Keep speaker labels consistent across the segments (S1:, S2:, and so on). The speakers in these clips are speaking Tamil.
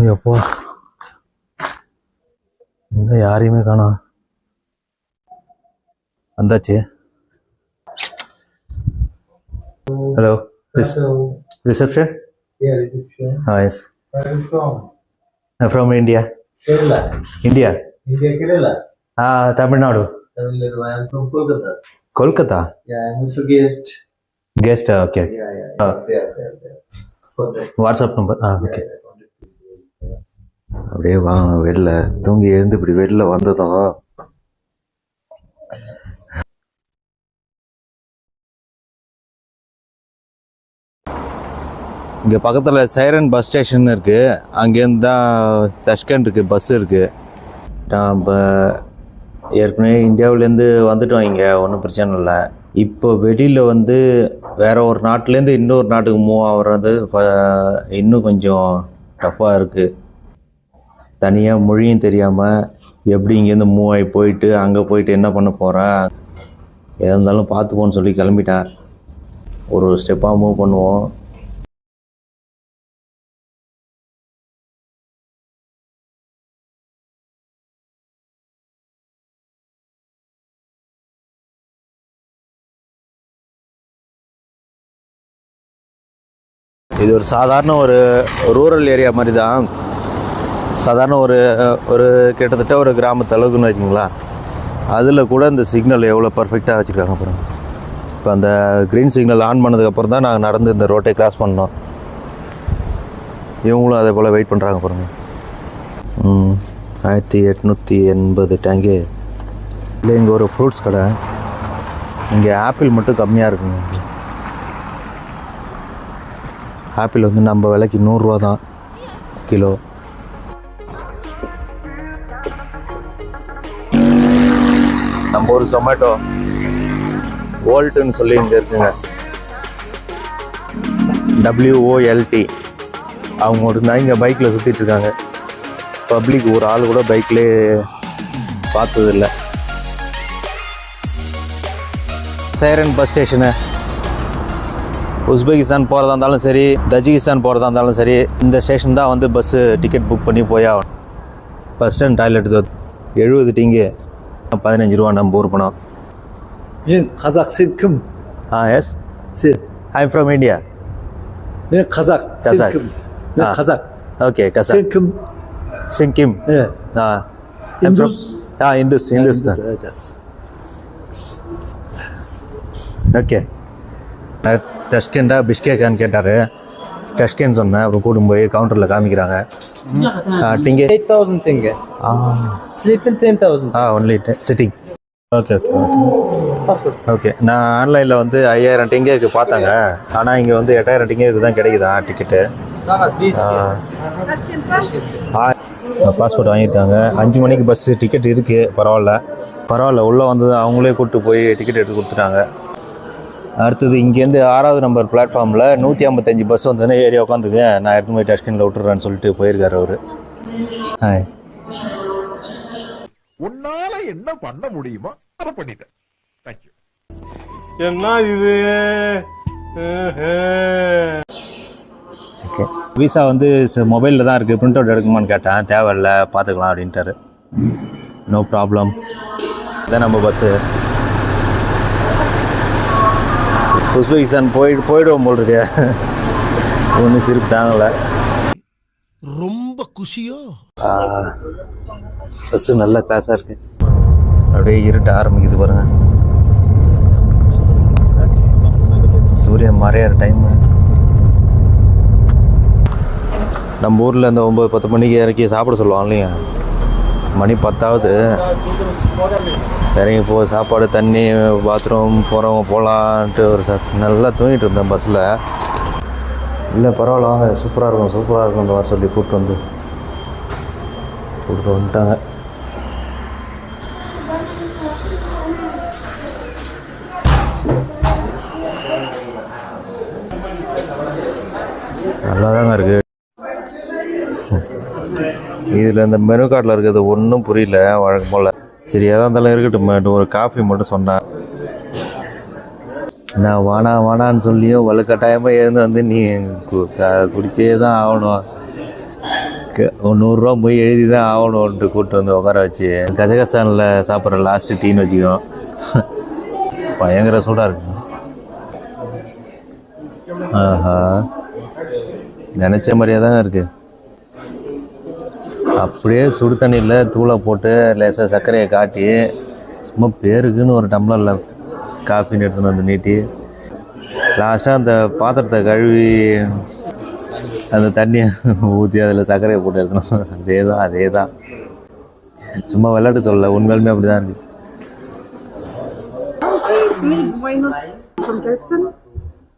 S1: ஐயப்பா எங்கே யாரையுமே காணா வந்தாச்சு ஹலோ ரிசப்ஷன் ஆ yes from India India ah Tamil Nadu Kolkata guest okay
S2: WhatsApp
S1: number
S2: हाँ ओके
S1: அப்படியே வாங்க வெளில. தூங்கி எழுந்து இப்படி வெளில வந்ததும் இங்கே பக்கத்தில் சைரன் பஸ் ஸ்டேஷன் இருக்குது அங்கேருந்து தான் தஷ்கண்டுக்கு பஸ் இருக்குது நான் இப்போ ஏற்கனவே இந்தியாவிலேருந்து வந்துட்டோம் இங்கே ஒன்றும் பிரச்சனை இல்லை. இப்போ வெளியில் வந்து வேறு ஒரு நாட்டிலேருந்து இன்னொரு நாட்டுக்கு மூவ் ஆகுறது இன்னும் கொஞ்சம் டஃப்பாக இருக்குது தனியாக மொழியும் தெரியாமல் எப்படி இங்கேருந்து மூவ் ஆகி போயிட்டு அங்கே போயிட்டு என்ன பண்ண போகிறேன் எதாக இருந்தாலும் பார்த்துப்போன்னு சொல்லி கிளம்பிட்டேன் ஒரு ஸ்டெப்பாக மூவ் பண்ணுவோம். இது ஒரு சாதாரண ஒரு ரூரல் ஏரியா மாதிரி தான் சாதாரண ஒரு ஒரு கிட்டத்தட்ட ஒரு கிராமத்து அளவுக்குன்னு வச்சுங்களேன் அதில் கூட இந்த சிக்னல் எவ்வளோ பர்ஃபெக்டாக வச்சுருக்காங்க அப்புறம் இப்போ அந்த க்ரீன் சிக்னல் ஆன் பண்ணதுக்கப்புறம் தான் நாங்கள் நடந்து இந்த ரோட்டை கிராஸ் பண்ணோம். இவங்களும் அதே போல் வெயிட் பண்ணுறாங்க பாருங்க. ம் ஆயிரத்தி எட்நூற்றி எண்பது டேங்கு இல்லை இங்கே ஒரு ஃப்ரூட்ஸ் கடை. இங்கே ஆப்பிள் மட்டும் கம்மியாக இருக்குங்க. ஆப்பிள் வந்து நம்ம விலைக்கு நூறுரூவா தான் கிலோ. ஒரு சொமேட்டோ ஓல்ட்டுன்னு சொல்லி இங்கே இருக்குங்க. டபிள்யூஓஎல்டி அவங்க மட்டும்தான் இங்கே பைக்கில் சுற்றிட்டு இருக்காங்க. பப்ளிக் ஒரு ஆள் கூட பைக்லேயே பார்த்ததில்ல. சேரன் பஸ் ஸ்டேஷனு உஸ்பெகிஸ்தான் போகிறதா இருந்தாலும் சரி தஜிகிஸ்தான் போகிறதா இருந்தாலும் சரி இந்த ஸ்டேஷன் தான் வந்து பஸ்ஸு டிக்கெட் புக் பண்ணி போய் ஆகணும். பஸ் ஸ்டாண்ட் டாய்லெட் எழுபது டிங்கு பதினஞ்சு ரூபா நம்ம ஊர் பணம்
S3: Qozaq, sen kim?
S1: Ah yes
S3: Sen.
S1: I from India
S3: kim? Men
S1: Ah.
S3: Qozaq.
S1: Okay கசா
S3: Sen kim?
S1: சிங்கிம். Ah
S3: Indus.
S1: Ah Indus Indus தான்
S3: that's-
S1: ஓகே டஸ்கெண்டா பிஸ்கேக்கான்னு கேட்டார் டஸ்கென் சொன்னேன் அப்புறம் கூட்டின்னு போய் கவுண்டரில் காமிக்கிறாங்க டிங்கே
S2: 8,000 tenge.
S1: Ah
S2: Sleeping 10,000.
S1: Ah only sitting okay okay okay நான் ஆன்லைனில் வந்து ஐயாயிரம் டிங்கேக்கு பார்த்தாங்க ஆனால் இங்கே வந்து எட்டாயிரம் டிங்கேக்கு தான் கிடைக்குதா டிக்கெட்டு. பாஸ்போர்ட் வாங்கியிருக்காங்க அஞ்சு மணிக்கு பஸ்ஸு டிக்கெட் இருக்குது பரவாயில்ல பரவாயில்ல உள்ளே வந்தது அவங்களே கூப்பிட்டு போய் டிக்கெட் எடுத்து கொடுத்துட்டாங்க அடுத்தது இங்கேருந்து ஆறாவது நம்பர் பிளாட்ஃபார்மில் நூற்றி ஐம்பத்தஞ்சு பஸ் வந்ததுன்னா ஏரியா உட்காந்துங்க நான் எடுத்து போய் டஸ்கினில் விட்டுறேன்னு சொல்லிட்டு போயிருக்காரு அவர். ஹாய்
S4: உன்னால என்ன பண்ண முடியுமோ அதை பண்ணிட்டேன். தேங்க்யூ
S5: என்ன இது?
S1: ஓகே விசா வந்து மொபைலில் தான் இருக்குது பிரிண்ட் அவுட் எடுக்குமான்னு கேட்டேன். தேவையில்ல பார்த்துக்கலாம் அப்படின்ட்டாரு. நோ ப்ராப்ளம் இதான் நம்ம பஸ்ஸு உஸ்பெகிஸ்தான் போயிட்டு போயிடுவோம் போல் இருக்கு ஒன்றும் சிரிப்பு தாங்கலை.
S6: ரொம்ப குஷியோ?
S1: பஸ்ஸு நல்ல கிளாஸாக இருக்கு. அப்படியே இருட்ட ஆரம்பிக்குது பாருங்க. சூரியன் மறையிற டைமு நம்ம ஊரில் இந்த ஒம்பது பத்து மணிக்கு இறக்கி சாப்பிட சொல்லுவாங்க இல்லையா? மணி பத்தாவது. இறங்கி போ சாப்பாடு தண்ணி பாத்ரூம் போகிறவங்க போகலான்ட்டு ஒரு ச நல்லா தூங்கிட்டு இருந்தேன் பஸ்ஸில் இல்லை பரவாயில்ல வாங்க சூப்பராக இருக்கும் சூப்பராக இருக்கும்னு வர சொல்லி கூப்பிட்டு வந்து. கூப்பிட்டு வந்துட்டாங்க. நல்லாதாங்க இருக்குது இதில் இந்த மெனு கார்டில் இருக்கிறது ஒன்றும் புரியல வழக்கம் போல். சரி எதாக இருந்தாலும் இருக்கட்டும். ஒரு காஃபி மட்டும் சொன்னேன் நான் வானா வானான்னு சொல்லியும் வலுக்கட்டாயமாக எழுந்து வந்து நீ கு- குடிச்சே தான் ஆகணும். ஒரு நூறுரூவா போய் எழுதி தான் ஆகணும்ன்ட்டு கூப்பிட்டு வந்து உட்கார வச்சு கஜகஸ்தானில் சாப்பிட்ற லாஸ்ட்டு டீன்னு வச்சுக்கோ. பயங்கர சூடாக இருக்கு. ஆஹா. நினச்ச மாதிரியே தான் இருக்குது அப்படியே சுடு தண்ணியில் தூளை போட்டு லேசாக சர்க்கரையை காட்டி சும்மா பேருக்குன்னு ஒரு டம்ளரில் காஃபின்னு எடுத்துன்னு வந்து நீட்டி லாஸ்ட்டாக அந்த பாத்திரத்தை கழுவி அந்த தண்ணியை ஊற்றி அதில் சர்க்கரையை போட்டு எடுக்கணும் அதே தான் அதே தான் சும்மா விளையாட்டு சொல்லல உண்மையிலுமே அப்படி தான் இருக்குது?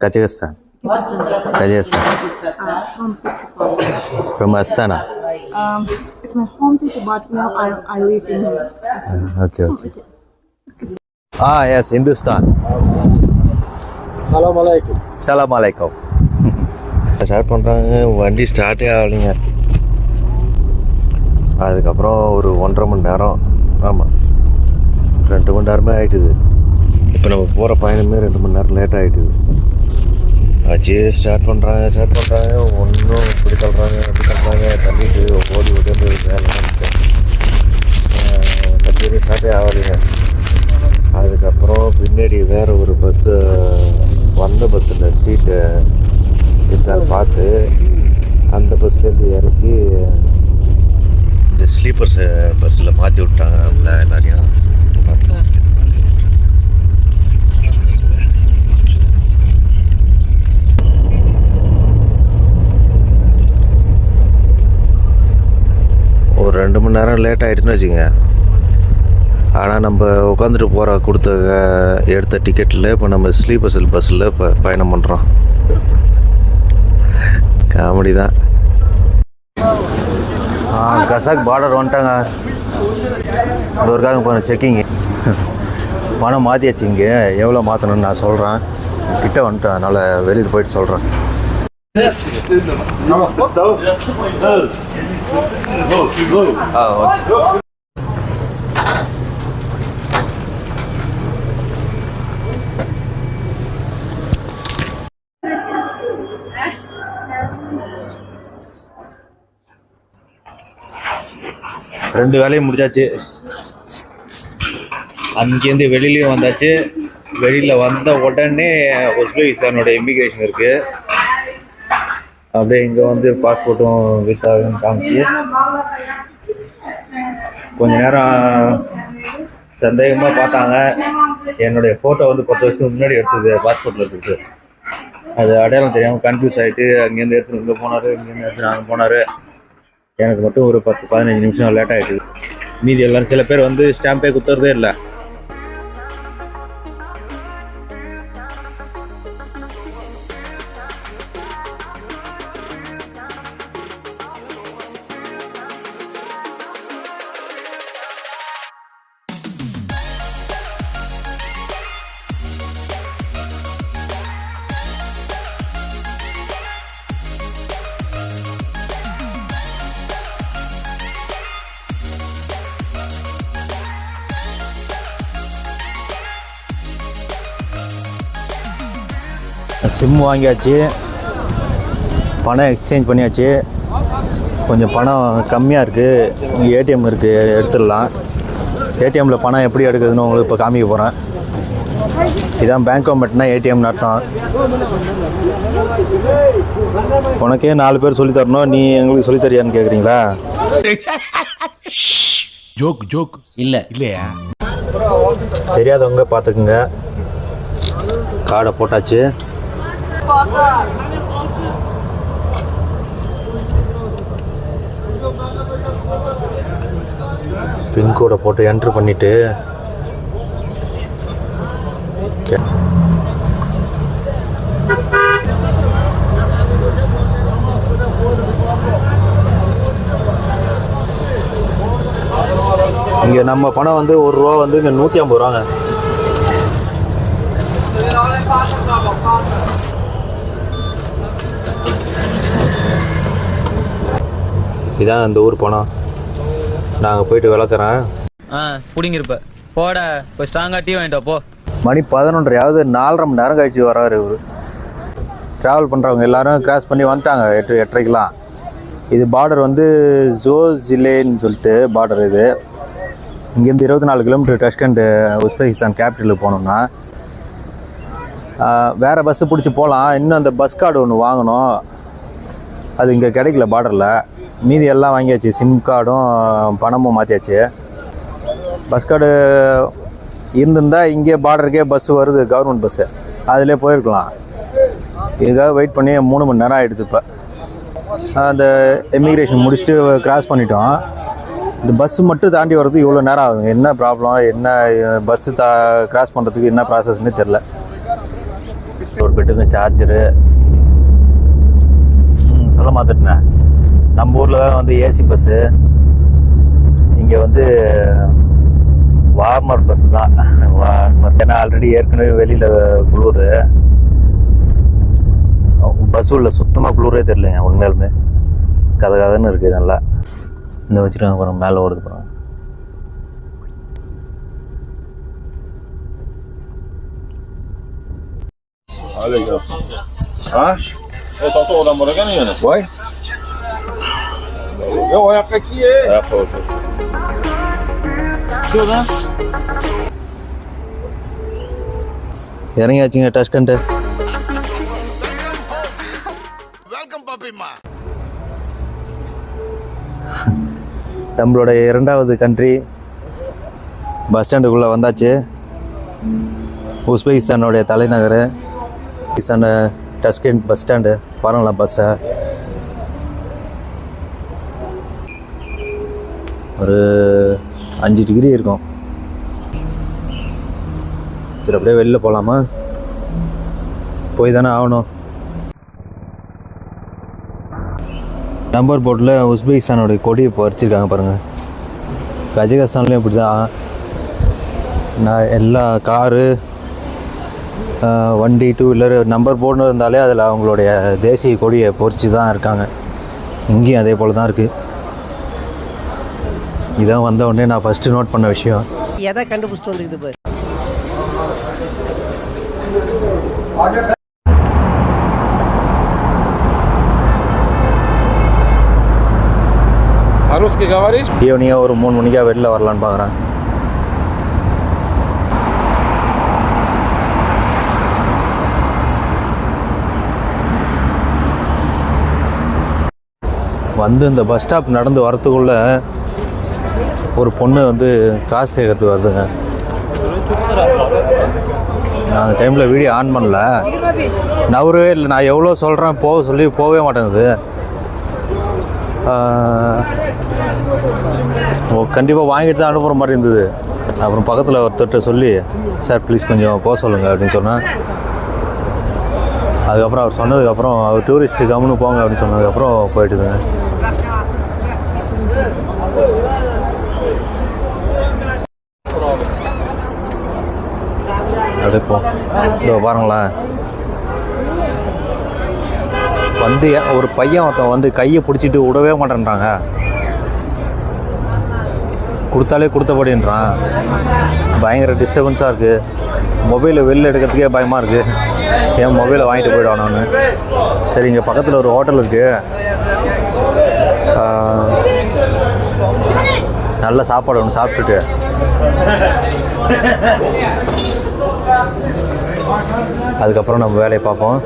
S1: Kazakhstan. Kazakhstan.
S7: from
S1: Astana?
S7: Um, it's my home city, but now I, I live in Jackson.
S1: Okay okay ah yes Hindustan
S2: Salam alaikum.
S1: சலாம் அலைக்கம் ஸ்டார்ட் பண்ணுறாங்க வண்டி ஸ்டார்ட்டே ஆகலைங்க. அதுக்கப்புறம் ஒரு ஒன்றரை மணி நேரம். ஆமாம் ரெண்டு மணி நேரமே ஆயிட்டுது. இப்போ நம்ம போகிற பயணமே ரெண்டு மணி நேரம் லேட் ஆகிட்டுது ஆச்சு ஸ்டார்ட் பண்ணுறாங்க ஸ்டார்ட் பண்ணுறாங்க ஒன்றும் இப்படி தள்ளுறாங்க அப்படி தள்ளுறாங்க தள்ளிட்டு ஓடி ஓடி வேலை கட்டி ஸ்டார்ட்டே ஆகலைங்க. அதுக்கப்புறம் பின்னாடி வேறு ஒரு பஸ்ஸு வந்த பஸ்ஸில் சீட்டை இருந்தால் பார்த்து அந்த பஸ்லேருந்து இறக்கி இந்த ஸ்லீப்பர்ஸ் பஸ்ஸில் மாற்றி விட்டாங்க அவங்கள எல்லாரையும் ஒரு ரெண்டு மணி நேரம் லேட் ஆகிடுச்சுன்னு வச்சுங்க ஆனால் நம்ம உட்காந்துட்டு போகிற கொடுத்த எடுத்த டிக்கெட்டில் இப்போ நம்ம ஸ்லீப்பர் பஸ்ஸில் இப்போ பயணம் பண்ணுறோம் காமெடி தான். ஆ கசாக் பார்டர் வந்துட்டாங்க. இது ஒருக்காக போன செக்கிங்கு பணம் மாற்றியாச்சு இங்கே. எவ்வளோ மாற்றணும்னு நான் சொல்கிறேன் கிட்ட வந்துட்டேன். அதனால் வெளியில் போயிட்டு சொல்கிறேன் ஆ ஓகே ரெண்டு வேலையும் முடிச்சாச்சு. அங்கேருந்து வெளியிலையும் வந்தாச்சு. வெளியில் வந்த உடனே உஸ்பெகிஸ்தானோட இமிக்ரேஷன் இருக்குது அப்படியே இங்கே வந்து பாஸ்போர்ட்டும் விசாவும் காமிச்சு கொஞ்ச நேரம் சந்தேகமாக பார்த்தாங்க. என்னுடைய ஃபோட்டோ வந்து பத்து வருஷத்துக்கு முன்னாடி எடுத்தது பாஸ்போர்ட்டில் இருக்குது அது அடையாளம் தெரியாமல் கன்ஃபியூஸ் ஆகிட்டு அங்கேருந்து எடுத்துன்னு இங்கே போனார் இங்கேருந்து எடுத்துகிட்டு அங்கே போனார். எனக்கு மட்டும் ஒரு பத்து பதினஞ்சு நிமிஷம் லேட் ஆகிடுது மீதி எல்லாரும் சில பேர் வந்து ஸ்டாம்பே குத்துறதே இல்லை. சிம் வாங்கியாச்சு. பணம் எக்ஸ்சேஞ்ச் பண்ணியாச்சு. கொஞ்சம் பணம் கம்மியாக இருக்குது ஏடிஎம் இருக்குது எடுத்துடலாம். ஏடிஎம்மில் பணம் எப்படி எடுக்குதுன்னு உங்களுக்கு இப்போ காமிக்க போகிறேன் இதான் பேங்க் மட்டும்னா ஏடிஎம்னு அர்த்தம். உனக்கே நாலு பேர் சொல்லித் தரணும். நீ எங்களுக்கு சொல்லித் தரியான்னு கேட்குறீங்களா
S6: ஜோக் ஜோக்
S8: இல்ல.
S6: இல்லையா?
S1: தெரியாதவங்க பார்த்துக்குங்க கார்டை போட்டாச்சு. பின்கோடை போட்டு என்ட்ரு பண்ணிவிட்டு இங்கே நம்ம பணம் வந்து ஒரு ரூபா வந்து இங்கே நூற்றி ஐம்பது ரூபாங்க. இதான் அந்த ஊர் பணம் நாங்கள் போயிட்டு விளக்குறேன்.
S8: ஆ புடிங்கிருப்ப. போட போய் ஸ்ட்ராங்கா டீ வாங்கிட்டு போ.
S1: மணி பதினொன்றையாவது நாலரை மணி நேரம் கழிச்சு வராரு இவர். ட்ராவல் பண்ணுறவங்க எல்லாரும் கிராஸ் பண்ணி வந்துட்டாங்க எட்டு எட்டரைக்கெலாம் இது பார்டர் வந்து ஜோ ஜிலேன்னு சொல்லிட்டு பார்டர் இது. இங்கேருந்து இருபத்தி நாலு கிலோமீட்டர் டஷ்கண்ட் உஸ்பெகிஸ்தான் கேபிட்டலுக்கு போகணுன்னா வேறு பஸ்ஸு பிடிச்சி போகலாம் இன்னும் அந்த பஸ் கார்டு ஒன்று வாங்கணும். அது இங்கே கிடைக்கல பார்டரில் மீதி எல்லாம் வாங்கியாச்சு. சிம் கார்டும் பணமும் மாற்றியாச்சு பஸ் கார்டு இருந்திருந்தால் இங்கே பார்டருக்கே பஸ் வருது கவர்மெண்ட் பஸ்ஸு அதிலே போயிருக்கலாம். இதுக்காக வெயிட் பண்ணி மூணு மணி நேரம் ஆகிடுது இப்போ. அந்த எமிக்ரேஷன் முடிச்சுட்டு கிராஸ் பண்ணிட்டோம். இந்த பஸ்ஸு மட்டும் தாண்டி வர்றதுக்கு இவ்வளோ நேரம் ஆகுது. என்ன ப்ராப்ளம் என்ன பஸ்ஸு தா கிராஸ் பண்ணுறதுக்கு என்ன ப்ராசஸ்னே தெரில ஒரு பெட்டுங்க சார்ஜரு சொல்ல மாத்திட்டேன் நம்ம ஊரில் தான் வந்து ஏசி பஸ்ஸு இங்கே வந்து வார்மர் பஸ் தான். ஏன்னா ஆல்ரெடி ஏற்கனவே வெளியில் குளிர். பஸ் உள்ள சுத்தமாக குளிரே தெரியலைங்க உண்மையாலுமே. கதை கதைன்னு இருக்குது நல்லா. இந்த வச்சுட்டு அப்புறம் மேலே ஓடுது அப்புறம்
S4: Eu só tô namorando a menina.
S1: Vai?
S4: Eu olho aqui, é. É, pô.
S1: இறங்கியாச்சுங்க டஸ்கண்ட்டு நம்மளோட இரண்டாவது கண்ட்ரி பஸ் ஸ்டாண்டுக்குள்ளே வந்தாச்சு உஸ்பெகிஸ்தானுடைய தலைநகர் உஸ்பெகிஸ்தான் டஸ்கண்ட் பஸ் ஸ்டாண்டு பாருங்களா பஸ்ஸை ஒரு அஞ்சு டிகிரி இருக்கும். சரி அப்படியே வெளில போகலாமா போய் தானே ஆகணும். நம்பர் போர்டில் உஸ்பெகிஸ்தானோட கொடியை பறிச்சிருக்காங்க பாருங்கள் கஜகஸ்தான்லேயும் இப்படி தான் நான் எல்லா காரு வண்டி டூ வீலர் நம்பர் போர்டுன்னு இருந்தாலே அதில் அவங்களுடைய தேசிய கொடியை பொறிச்சு தான் இருக்காங்க. இங்கேயும் அதே போல் தான் இருக்குது இதான் வந்த உடனே நான் ஃபஸ்ட்டு நோட் பண்ண விஷயம்.
S9: எதை கண்டுபிடிச்சிட்டு வந்து பாரு.
S4: அருஸ்கி கவாரி.
S1: ஈவினிங்காக ஒரு மூணு மணிக்காக வெளில வரலான்னு பார்க்குறேன் வந்து இந்த பஸ் ஸ்டாப் நடந்து வரத்துக்குள்ளே ஒரு பொண்ணு வந்து காசு கேட்கறதுக்கு வருதுங்க. நான் அந்த டைமில் வீடியோ ஆன் பண்ணல. நவரவே இல்லை நான் எவ்வளோ சொல்கிறேன் போக சொல்லி போகவே மாட்டேங்குது. ஓ கண்டிப்பாக வாங்கிட்டு தான் அனுப்புகிற மாதிரி இருந்தது. அப்புறம் பக்கத்தில் ஒருத்தர்கிட்ட சொல்லி சார் ப்ளீஸ் கொஞ்சம் போக சொல்லுங்கள் அப்படின்னு சொன்னேன். அதுக்கப்புறம் அவர் சொன்னதுக்கப்புறம் அவர் டூரிஸ்ட்டு கம்முன்னு போங்க அப்படின்னு சொன்னதுக்கப்புறம் போயிட்டுதுங்க அப்படியே போ இதோ பாருங்களேன். வந்து ஒரு பையன் ஒருத்தன் வந்து கையை பிடிச்சிட்டு விடவே மாட்டேன்றாங்க. கொடுத்தாலே கொடுத்தபடின்றான். பயங்கர டிஸ்டர்பன்ஸாக இருக்குது மொபைலை வெளில எடுக்கிறதுக்கே பயமாக இருக்குது என் மொபைலை வாங்கிட்டு போயிடுவானு சரி இங்கே பக்கத்தில் ஒரு ஹோட்டல் இருக்குது நல்ல சாப்பாடு ஒன்று சாப்பிட்டுட்டு. அதுக்கப்புறம் நம்ம வேலையை பார்ப்போம்.